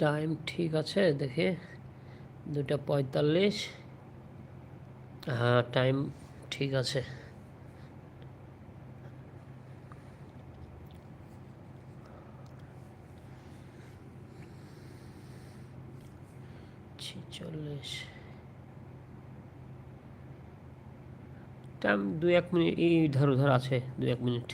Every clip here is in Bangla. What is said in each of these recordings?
টাইম ঠিক আছে, দেখে। দুটা পঁয়তাল্লিশ। হ্যাঁ টাইম ঠিক আছে। ছেচল্লিশ। টাইম দু এক মিনিট, এই ধরো, ধর আছে দু এক মিনিট।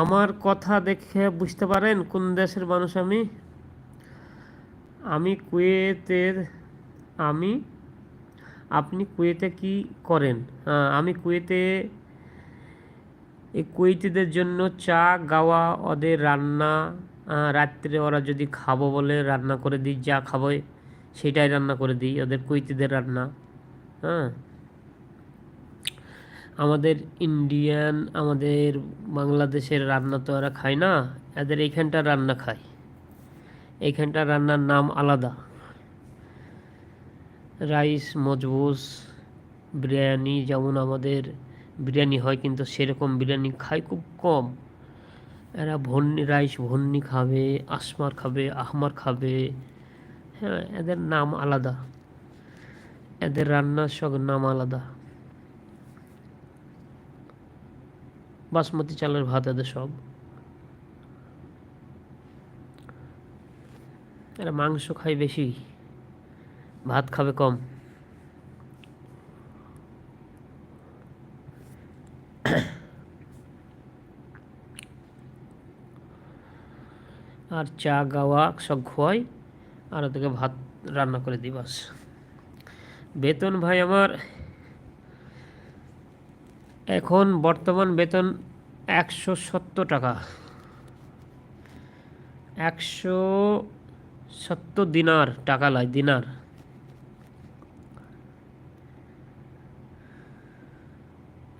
আমার কথা দেখে বুঝতে পারেন কোন দেশের মানুষ আমি? আমি কুয়েতের, আমি, আপনি কুয়েতে কি করেন? আমি কুয়েতে, এই কুয়েতিদের জন্য চা গাওয়া, ওদের রান্না রাত্রে ওরা যদি খাব বলে রান্না করে দিই, যা খাব, সেটাই রান্না করে দিই, ওদের কুয়েতিদের রান্না হ্যাঁ? আমাদের ইন্ডিয়ান আমাদের বাংলাদেশের রান্না তো এরা খায় না, এদের এইখানটার রান্না খায়। এইখানটার রান্নার নাম আলাদা। রাইস মজবুস, বিরিয়ানি যেমন আমাদের বিরিয়ানি হয়, কিন্তু সেরকম বিরিয়ানি খায় খুব কম। এরা ভন্নি রাইস ভন্নি খাবে, আসমার খাবে, আহমার খাবে। হ্যাঁ এদের নাম আলাদা। এদের রান্নার সব নাম আলাদা। বাসমতি চালের ভাত এদের সব। এরা মাংস খায় বেশি, ভাত খাবে কম। আর চা, গাওয়া সব খোয়াই, আর ওদেরকে ভাত রান্না করে দিই বাস। বেতন ভাই আমার এখন বর্তমান বেতন একশো সত্তর টাকা। একশো সত্তর দিনার, টাকা লাই, দিনার।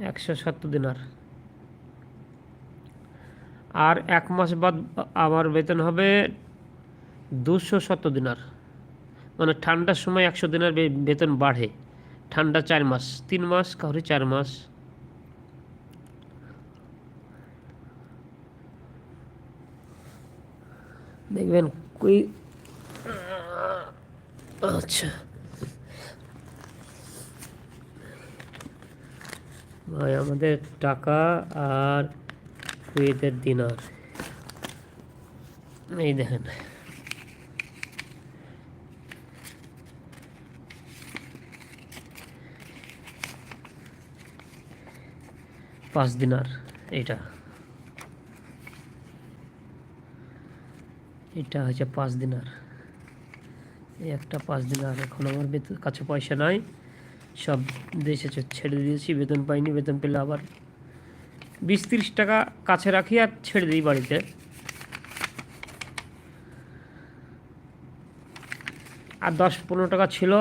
একশো সত্তর দিনার। আর এক মাস বাদ আমার বেতন হবে দুশো সত্তর দিনার। মানে ঠান্ডার সময় একশো দিনের বেতন বাড়ে। ঠান্ডা চার মাস, তিন মাস, কাউরি চার মাস। দেখবেন কুই আচ্ছা। ভাই আমাদের টাকা আর কুয়েতের দিনার। এই দেখেন। পাঁচ দিনার এইটা। এটা হচ্ছে পাঁচ দিনার এই একটা পাঁচ দিনার এখন আমার বেতন, কাছে পয়সা নাই। সব দেশে ছেড়ে দিয়েছি, বেতন পাইনি, বেতন পেলে আবার বিশ তিরিশ টাকা কাছে রাখি আর ছেড়ে দিই বাড়িতে। আর দশ পনেরো টাকা ছিল,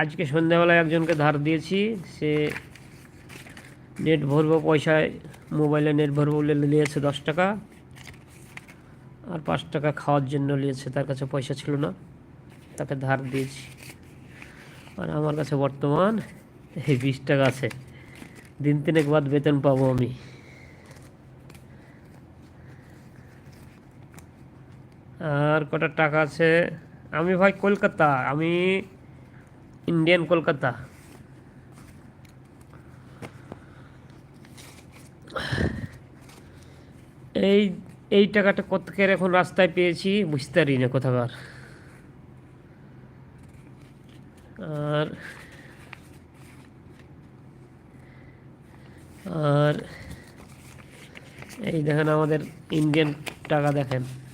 আজকে সন্ধ্যাবেলায় একজনকে ধার দিয়েছি, সে নেট ভরবো পয়সায় মোবাইলে নেট ভরবো বলে নিয়েছে দশ টাকা। আর পাঁচ টাকা খাওয়ার জন্য নিয়েছে, তার কাছে পয়সা ছিল না। তাকে ধার দিয়েছি। আর আমার কাছে বর্তমান এই বিশ টাকা আছে। দিন তিনেক বাদ বেতন পাবো আমি। আর কটা টাকা আছে? আমি ভাই কলকাতা, আমি ইন্ডিয়ান কলকাতা। এই এই টাকাটা কত কতকের এখন রাস্তায় পেয়েছি বুঝতে পারি না কোথাকার আর। আর এই দেখেন আমাদের ইন্ডিয়ান টাকা দেখেন।